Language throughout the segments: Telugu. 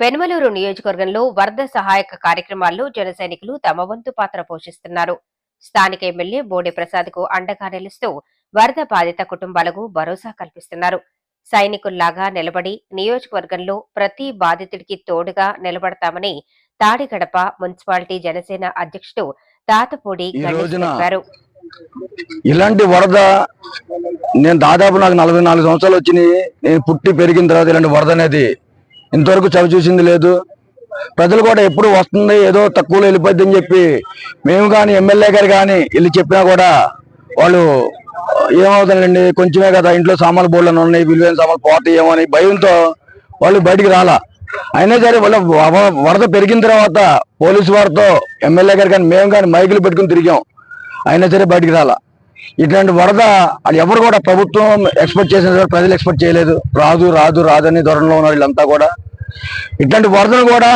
పెనుమలూరు నియోజకవర్గంలో వరద సహాయక కార్యక్రమాల్లో జన సైనికులు తమ వంతు పాత్ర పోషిస్తున్నారు. స్థానిక ఎమ్మెల్యే బోడే ప్రసాద్కు అండగా నిలుస్తూ వరద బాధిత కుటుంబాలకు భరోసా కల్పిస్తున్నారు. సైనికుల్లాగా నిలబడి నియోజకవర్గంలో ప్రతి బాధితుడికి తోడుగా నిలబడతామని తాడిగడప మున్సిపాలిటీ జనసేన అధ్యక్షుడు తాతపూడి చెప్పారు. ఇలాంటి వరద నేను దాదాపు నాకు నలభై నాలుగు సంవత్సరాలు వచ్చినాయి. నేను పుట్టి పెరిగిన తర్వాత ఇలాంటి వరద అనేది ఇంతవరకు చవి చూసింది లేదు. ప్రజలు కూడా ఎప్పుడు వస్తుంది ఏదో తక్కువలో వెళ్ళిపోద్ది అని చెప్పి మేము కానీ ఎమ్మెల్యే గారు కానీ వెళ్ళి చెప్పినా కూడా వాళ్ళు ఏమవుతుందండి కొంచెమే కదా ఇంట్లో సామాన్లు బోర్డులు ఉన్నాయి విలువైన సామాన్లు పోతాయేమో అని భయంతో వాళ్ళు బయటికి రాలా. అయినా సరే వాళ్ళ వరద పెరిగిన తర్వాత పోలీసు వారితో ఎమ్మెల్యే గారు కానీ మేము కానీ మైకులు పెట్టుకుని తిరిగాం. అయినా సరే బయటికి రాలా. ఇట్లాంటి వరద అది ఎవరు కూడా ప్రభుత్వం ఎక్స్పెక్ట్ చేసిన ప్రజలు ఎక్స్పెక్ట్ చేయలేదు. రాదు రాదు రాదని ధోరణిలో ఉన్నారు వీళ్ళంతా కూడా. ఇట్లాంటి వరదను కూడా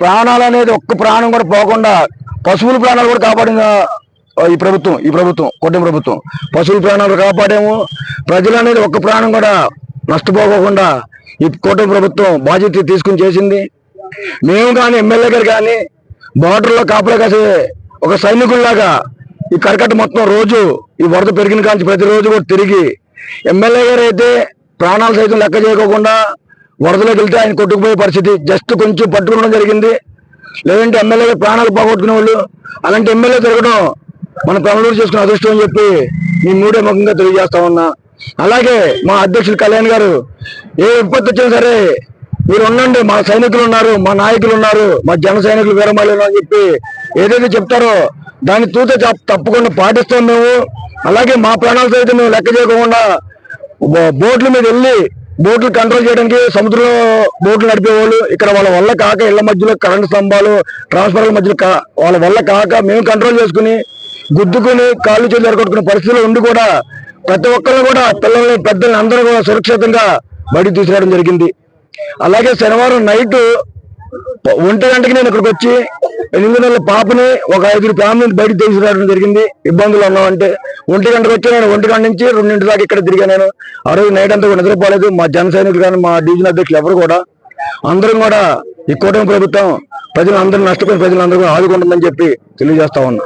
ప్రాణాలు అనేది ఒక్క ప్రాణం కూడా పోకుండా పశువుల ప్రాణాలు కూడా కాపాడిన ఈ ప్రభుత్వం ఈ ప్రభుత్వం కుటుంబ ప్రభుత్వం. పశువుల ప్రాణాలు కాపాడాము. ప్రజలు అనేది ఒక్క ప్రాణం కూడా నష్టపోకోకుండా ఈ కూటమి ప్రభుత్వం బాధ్యత తీసుకుని చేసింది. మేము కానీ ఎమ్మెల్యే గారు కానీ బార్డర్లో కాపలా కాసే ఒక సైనికుల్లాగా ఈ కరకట్ట మొత్తం రోజు ఈ వరద పెరిగిన కాంచి ప్రతిరోజు కూడా తిరిగి ఎమ్మెల్యే గారు అయితే ప్రాణాలు సైతం లెక్క చేయకోకుండా వరదలోకి వెళ్తే ఆయన కొట్టుకుపోయే పరిస్థితి. జస్ట్ కొంచెం పట్టుకోవడం జరిగింది. లేదంటే ఎమ్మెల్యే గారు ప్రాణాలు పోగొట్టుకునే వాళ్ళు అలాంటి ఎమ్మెల్యే తిరగడం మన పనులు చేసుకున్న అదృష్టం అని చెప్పి మీ మూడే ముఖంగా తెలియజేస్తా ఉన్నా. అలాగే మా అధ్యక్షుడు కళ్యాణ్ గారు ఏ విపత్తు వచ్చినా సరే మీరు ఉండండి. మా సైనికులు ఉన్నారు మా నాయకులు ఉన్నారు మా జన సైనికులు వీరమాలి అని చెప్పి ఏదైతే చెప్తారో దాన్ని తూత తప్పకుండా పాటిస్తాం మేము. అలాగే మా ప్రాణాలు సైతం మేము లెక్క చేయకుండా బోట్ల మీద వెళ్ళి బోట్లు కంట్రోల్ చేయడానికి సముద్రంలో బోట్లు నడిపేవాళ్ళు. ఇక్కడ వాళ్ళ వల్ల కాక ఇళ్ళ మధ్యలో కరెంటు స్తంభాలు ట్రాన్స్ఫార్మర్ మధ్యలో వాళ్ళ వల్ల కాక మేము కంట్రోల్ చేసుకుని గుద్దుకుని కాళ్ళు చేతులు ఎరగొట్టుకునే పరిస్థితిలో ఉండి కూడా ప్రతి ఒక్కరు కూడా పిల్లల్ని పెద్దల్ని అందరూ కూడా సురక్షితంగా బయటికి తీసుకురావడం జరిగింది. అలాగే శనివారం నైట్ ఒంటి గంటకి నేను ఇక్కడికి వచ్చి ఎనిమిది నెలల పాపని ఒక ఐదుగురు ఫ్యామిలీని బయటకు తీసుకురావడం జరిగింది. ఇబ్బందులు ఉన్నామంటే ఒంటి గంటకు వచ్చి నేను ఒంటి గంట నుంచి రెండింటి దాకా ఇక్కడ తిరిగా నేను. ఆ రోజు నైట్ అంతా నిద్రపోలేదు. మా జన సైనికులు కానీ మా డివిజన్ అధ్యక్షులు ఎవరు కూడా. అందరం కూడా ఈ కూటమి ప్రభుత్వం ప్రజలందరూ నష్టపోయిన ప్రజలందరూ కూడా ఆదుకుంటుందని చెప్పి తెలియజేస్తా ఉన్నా.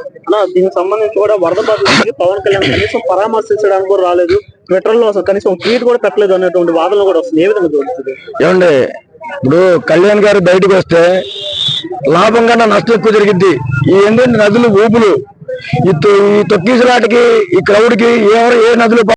దీనికి సంబంధించి కూడా వరద బాధితులకి పవన్ కళ్యాణ్ కనీసం పరామర్శించడానికి కూడా రాలేదు. ట్విట్టర్లో అసలు కనీసం ట్వీట్ కూడా పెట్టలేదు అనేటువంటి వాదనలు కూడా వస్తుంది ఏ విధంగా చూస్తుంది ఏమండి ఇప్పుడు కళ్యాణ్ గారు బయటకు వస్తే లాభం కన్నా నష్టం ఎక్కువ జరిగింది. ఈ ఏంటంటే నదులు ఊపులు? ఈ తొ- ఈ తొక్కీసులాటకి ఈ క్రౌడ్ ఎవరు ఏ నదులు